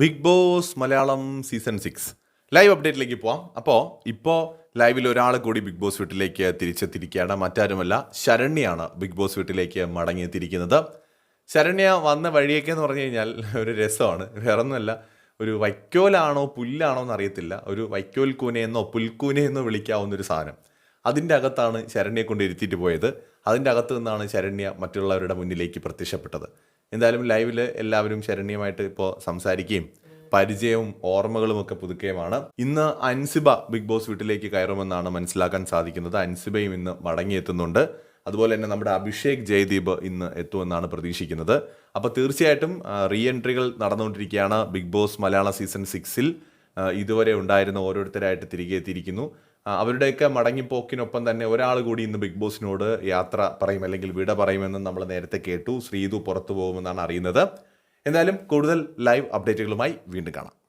Bigg Boss Malayalam season six. Live അപ്ഡേറ്റിലേക്ക് പോവാം. അപ്പോൾ ഇപ്പോൾ ലൈവിൽ ഒരാൾ കൂടി ബിഗ് ബോസ് വീട്ടിലേക്ക് തിരിച്ചെത്തിരിക്കുകയാണ് മറ്റാരുമല്ല ശരണ്യാണ് ബിഗ് ബോസ് വീട്ടിലേക്ക് മടങ്ങിയെത്തിരിക്കുന്നത് ശരണ്യ വന്ന വഴിയൊക്കെ എന്ന് പറഞ്ഞു കഴിഞ്ഞാൽ ഒരു രസമാണ്. വേറൊന്നുമല്ല ഒരു വൈക്കോലാണോ പുല്ലാണോ എന്ന് അറിയത്തില്ല. ഒരു വൈക്കോൽ കൂനയെന്നോ പുൽക്കൂനയെന്നോ വിളിക്കാവുന്ന ഒരു സാധനം. അതിന്റെ അകത്താണ് ശരണ്യെ കൊണ്ട് ഇരുത്തിയിട്ട് പോയത്. അതിന്റെ അകത്ത് നിന്നാണ് ശരണ്യ മറ്റുള്ളവരുടെ മുന്നിലേക്ക് പ്രത്യക്ഷപ്പെട്ടത്. എന്തായാലും ലൈവിൽ എല്ലാവരും ശരണ്യമായിട്ട് ഇപ്പോൾ സംസാരിക്കുകയും പരിചയവും ഓർമ്മകളും ഒക്കെ പുതുക്കുകയുമാണ്. ഇന്ന് അൻസിബ ബിഗ് ബോസ് വീട്ടിലേക്ക് കയറുമെന്നാണ് മനസ്സിലാക്കാൻ സാധിക്കുന്നത്. അൻസിബയും ഇന്ന് മടങ്ങിയെത്തുന്നുണ്ട്. അതുപോലെ തന്നെ നമ്മുടെ അഭിഷേക് ജയദീപ് ഇന്ന് എത്തുമെന്നാണ് പ്രതീക്ഷിക്കുന്നത്. അപ്പോൾ തീർച്ചയായിട്ടും റീ എൻട്രികൾ നടന്നുകൊണ്ടിരിക്കുകയാണ് ബിഗ് ബോസ് മലയാള സീസൺ സിക്സിൽ ഇതുവരെ ഉണ്ടായിരുന്ന ഓരോരുത്തരായിട്ട് തിരികെ എത്തിയിരിക്കുന്നു. അവരുടെയൊക്കെ മടങ്ങിപ്പോക്കിനൊപ്പം തന്നെ ഒരാൾ കൂടി ഇന്ന് ബിഗ് ബോസിനോട് യാത്ര പറയും അല്ലെങ്കിൽ വിട പറയുമെന്ന് നമ്മൾ നേരത്തെ കേട്ടു. ശ്രീതു പുറത്തു പോകുമെന്നാണ് അറിയുന്നത്. എന്തായാലും കൂടുതൽ ലൈവ് അപ്ഡേറ്റുകളുമായി വീണ്ടും കാണാം.